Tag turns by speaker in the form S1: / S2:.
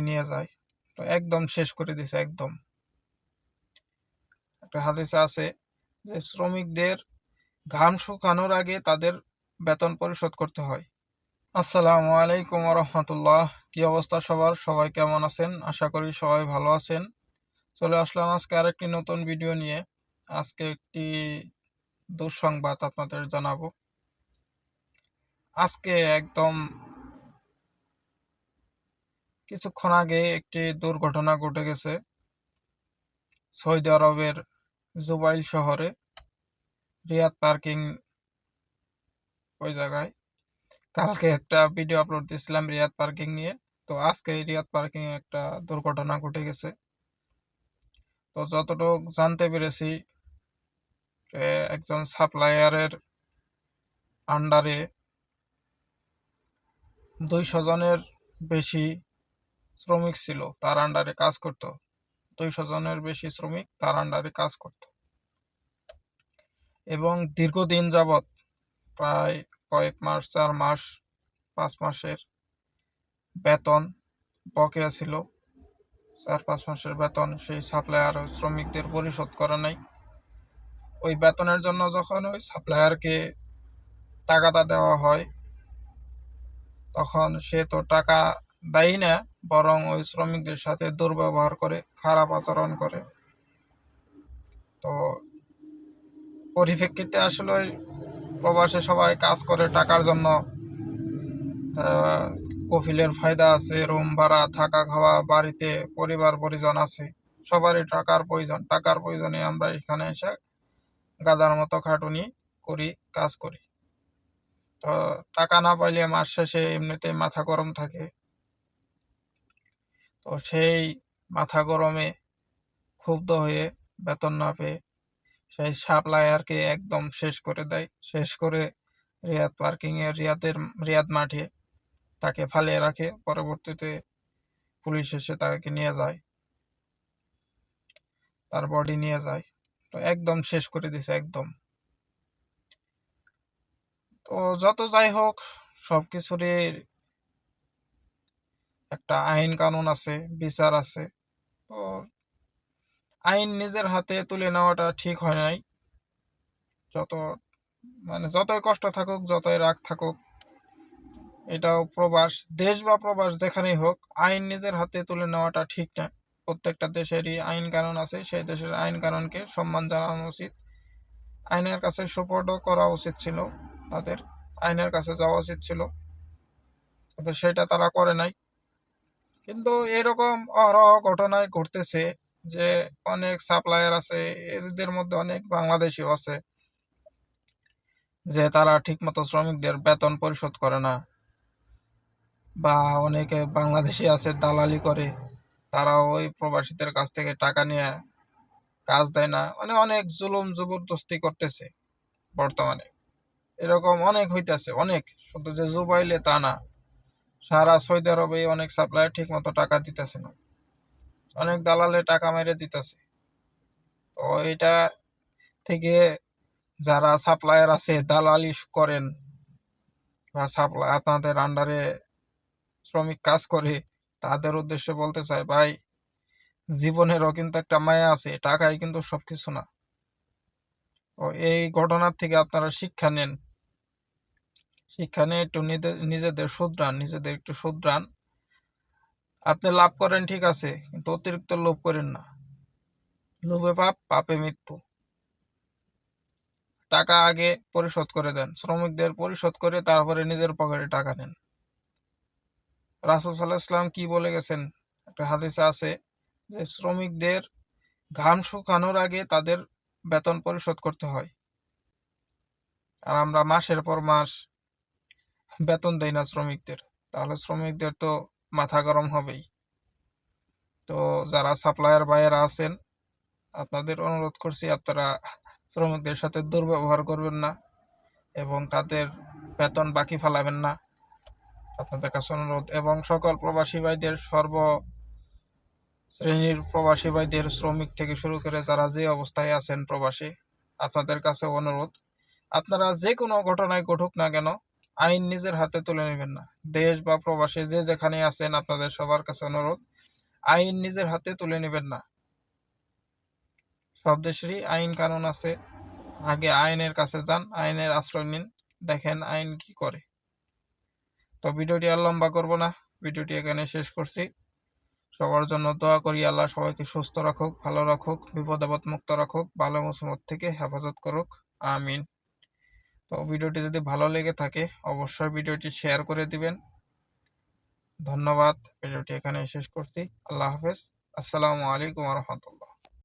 S1: নিয়ে যায়। তো একদম শেষ করে দিছে, একদম। একটা হাদিসে আছে যে, শ্রমিকদের ঘাম শুকানোর আগে তাদের বেতন পরিশোধ করতে হয়। আসসালামু আলাইকুম রহমতুল্লাহ কি অবস্থা সবার? সবাই কেমন আছেন? আশা করি সবাই ভালো আছেন। চলে আসলাম আজকে আরেকটি নতুন ভিডিও নিয়ে। আজকে একটি দুঃসংবাদ আপনাদের জানাব। আজকে একদম কিছুক্ষণ আগে একটি দুর্ঘটনা ঘটে গেছে সৌদি আরবের জুবাইল শহরে, রিয়াদ পার্কিং ওই জায়গায়। কালকে একটা ভিডিও আপলোড দিয়েছিলাম রিয়াদ পার্কিং নিয়ে। তো আজকে রিয়াদ পার্কিং একটা দুর্ঘটনা ঘটে গেছে। তো যতটুকু জানতে পেরেছি যে একজন সাপ্লায়ারের আন্ডারে দুইশো জনের বেশি শ্রমিক ছিল, তার আন্ডারে কাজ করত। দুইশো জনের বেশি শ্রমিক তার আন্ডারে কাজ করত। এবং দীর্ঘদিন যাবৎ প্রায় কয়েক মাস, চার মাস, পাঁচ মাসের বেতন বকেয়া ছিল। চার, পাঁচ মাসের বেতন সেই সাপ্লায়ার শ্রমিকদের পরিশোধ করে নাই। ওই বেতনের জন্য যখন ওই সাপ্লায়ারকে টাকাটা দেওয়া হয়, তখন সে তো টাকা দেয় না, বরং ওই শ্রমিকদের সাথে দুর্ব্যবহার করে, খারাপ আচরণ করে। তো পরিপ্রেক্ষিতে আসলে প্রবাসে সবাই কাজ করে টাকার জন্য। কফিলের ফায়দা আছে, রুম ভাড়া, থাকা খাওয়া, বাড়িতে পরিবার, পরিজন আছে। সবারই টাকার প্রয়োজন। টাকার প্রয়োজনে আমরা এখানে এসে গাদার মতো খাটুনি করি, কাজ করি। তো টাকা না পাইলে মাস শেষে এমনিতে মাথা গরম থাকে। তো সেই মাথা গরমে ক্ষুব্ধ হয়ে বেতন না পেয়ে সেই সাপ্লায়ারকে একদম শেষ করে দেয়। শেষ করে রিয়াদ পার্কিংয়ে রিয়াদের, রিয়াদ মাঠে তাকে ফালিয়ে রাখে। পরবর্তীতে পুলিশ এসে তাকে নিয়ে যায়। তার বডি নিয়ে যায়। তো একদম শেষ করে দিছে, একদম। তো যত যাই হোক সব কিছুরই একটা আইন কানুন আছে, বিচার আছে। তো আইন নিজের হাতে তুলে নেওয়াটা ঠিক হয় নাই। যত মানে যতই কষ্ট থাকুক, যতই রাগ থাকুক, এটাও প্রবাস, দেশ বা প্রবাস যেখানেই হোক, আইন নিজের হাতে তুলে নেওয়াটা ঠিক না। প্রত্যেকটা দেশেরই আইন কানুন আছে, সেই দেশের আইন কানুনকে সম্মান জানানো উচিত। আইনের কাছে সুপর্দও করা উচিত ছিল, তাদের আইনের কাছে যাওয়া উচিত ছিল। সেটা তারা করে নাই। কিন্তু এরকম অহরহ ঘটনায় ঘটতেছে যে অনেক সাপ্লায়ার আছে, এদের মধ্যে অনেক বাংলাদেশিও আছে যে তারা ঠিকমতো শ্রমিকদের বেতন পরিশোধ করে না বা অনেকে বাংলাদেশি আছে, দালালি করে তারা ওই প্রবাসীদের কাছ থেকে টাকা নিয়ে কাজ দেয় না। মানে অনেক জুলুম, জবরদস্তি করতেছে বর্তমানে। এরকম অনেক হইতেছে, অনেক। শুধু যে জুবাইলে তা না। সারা সৌদি আরবে অনেক সাপ্লায়ার ঠিক মতো টাকা দিতেছে না। অনেক দালালে টাকা মেরে দিতেছে। তো এটা থেকে যারা সাপ্লায়ার আছে, দালালি করেন বা সাপ্লাই আপনাদের আন্ডারে শ্রমিক কাজ করে, তাদের উদ্দেশ্যে বলতে চাই, ভাই, জীবনেরও কিন্তু একটা মায়া আছে, টাকাই কিন্তু সবকিছু না। ও এই ঘটনার থেকে আপনারা শিক্ষা নেন। নিয়ে একটু নিজেদের শুধরান, নিজেদের একটু শুধরান। আপনি লাভ করেন, ঠিক আছে, কিন্তু অতিরিক্ত লোভ করেন না। লোভে পাপ, পাপে মৃত্যু। টাকা আগে পরিশোধ করে দেন, শ্রমিকদের পরিশোধ করে তারপরে নিজের পকেটে টাকা নেন। রাসুল সাল্লাহ ইসলাম কি বলে গেছেন? একটা হাদিসে আছে যে, শ্রমিকদের ঘাম শুকানোর আগে তাদের বেতন পরিশোধ করতে হয়। আর আমরা মাসের পর মাস বেতন দেয় না শ্রমিকদের, তাহলে শ্রমিকদের তো মাথা গরম হবেই। তো যারা সাপ্লায়ার বাইরা আছেন, আপনাদের অনুরোধ করছি আপনারা শ্রমিকদের সাথে দুর্ব্যবহার করবেন না এবং তাদের বেতন বাকি ফালাবেন না। আপনাদের কাছে অনুরোধ। এবং সকল প্রবাসী ভাইদের, সর্ব শ্রেণির প্রবাসী ভাইদের, শ্রমিক থেকে শুরু করে যারা যে অবস্থায় আছেন প্রবাসী, আপনাদের কাছে অনুরোধ। আপনারা যে কোনো ঘটনায় ঘটুক না কেন আইন নিজের হাতে তুলে নেবেন না। দেশ বা প্রবাসী যে যেখানে আছেন, আপনাদের সবার কাছে অনুরোধ, আইন নিজের হাতে তুলে নেবেন না। সব দেশেরই আইন কানুন আছে। আগে আইনের কাছে যান, আইনের আশ্রয় নিন, দেখেন আইন কি করে। তো ভিডিওটি আর লম্বা করব না, ভিডিওটি এখানে শেষ করছি। সবার জন্য দোয়া করি, আল্লাহ সবাইকে সুস্থ রাখুক, ভালো রাখুক, বিপদ মুক্ত রাখুক, ভালো মুসিবত থেকে হেফাজত করুক। আমিন। তো ভিডিওটি যদি ভালো লেগে থাকে, অবশ্যই ভিডিওটি শেয়ার করে দিবেন। ধন্যবাদ, ভিডিওটি এখানে শেষ করছি। আল্লাহ হাফেজ। আসসালামু আলাইকুম রহমতুল্লাহ।